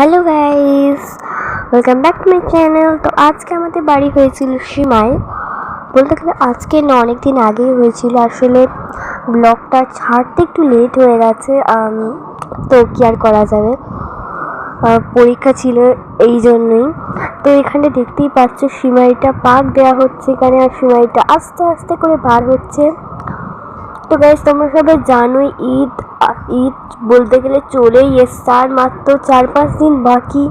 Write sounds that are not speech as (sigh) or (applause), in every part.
Hello guys welcome back to my channel তো আজকে আমাদের বাড়ি হয়েছিল সীমায় বলতে গেলে আজকে না অনেক দিন আগেই হয়েছিল। আসলে ব্লগটা ছাড়তে একটু লেট হয়ে গেছে। তো কি আর করা যাবে? পরীক্ষা ছিল এই জন্যই। তো এখানে দেখতেই পাচ্ছ, সীমাইটা পাক দেওয়া হচ্ছে এখানে আর সীমাইটা আস্তে আস্তে করে বার হচ্ছে। তো গাইজ তোমরা সবাই জানোই ঈদ ঈদ বলতে গেলে চলেই এসছে। আর মাত্র চার পাঁচ দিন বাকি।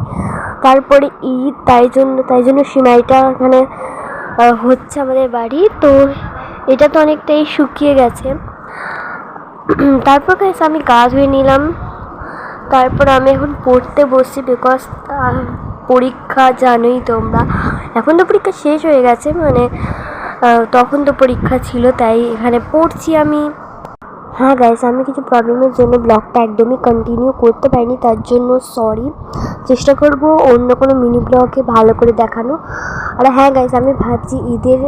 তারপরে ঈদ, তাই জন্য তাই জন্য সিমাইটা এখানে হচ্ছে আমাদের বাড়ি। তো এটা তো অনেকটাই শুকিয়ে গেছে। (clears throat) তারপর গাইজ আমি গা ধুয়ে নিলাম। তারপর আমি এখন পড়তে বসছি বিকজ পরীক্ষা জানোই তোমরা। এখন তো পরীক্ষা শেষ হয়ে গেছে মানে তখন তো পরীক্ষা ছিল, তাই এখানে পড়ছি আমি। হ্যাঁ গাইস আমি কিছু প্রবলেমের জন্য ব্লগটা একদমই কন্টিনিউ করতে পারিনি, তার জন্য সরি চেষ্টা করব অন্য কোনো মিনি ব্লগে ভালো করে দেখানো। আর হ্যাঁ গাইস আমি ভাবছি ঈদের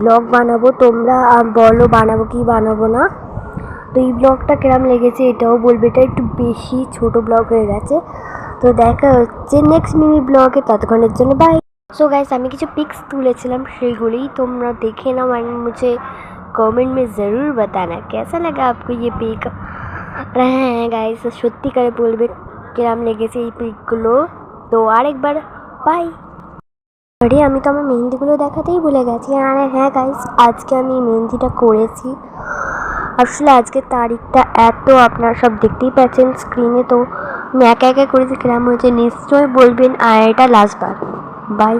ব্লগ বানাবো, তোমরা বলো বানাবো কি বানাবো না। তো এই ব্লগটা কেরাম লেগেছে এটাও বলবে, এটা একটু বেশি ছোট ব্লগ হয়ে গেছে। তো দেখা হচ্ছে নেক্সট মিনি ব্লগে ততক্ষণের জন্য বাই सो गाइस আমি কিছু পিক্স তুলেছিলাম সেইগুলোই তোমরা দেখে নাও আর मुझे কমেন্ট में ज़रूर बताना कैसा लगा आपको ये पिक আর হ্যাঁ গাইস সত্যি করে বলবে কিরাম লেগেছে এই পিকগুলো তো আরেকবার বাই আরে আমি তো আমার মেহেন্দিগুলো দেখাতেই ভুলে গেছি আর হ্যাঁ গাইস আজকে আমি মেহেন্দিটা করেছি আসলে আজকে তারিখটা এত আপনারা সব দেখতেই পাচ্ছেন স্ক্রিনে তো আমি একা একা করেছি কিরাম হয়েছে নিশ্চয়ই বলবেন আর এটা লাস্টবার বাই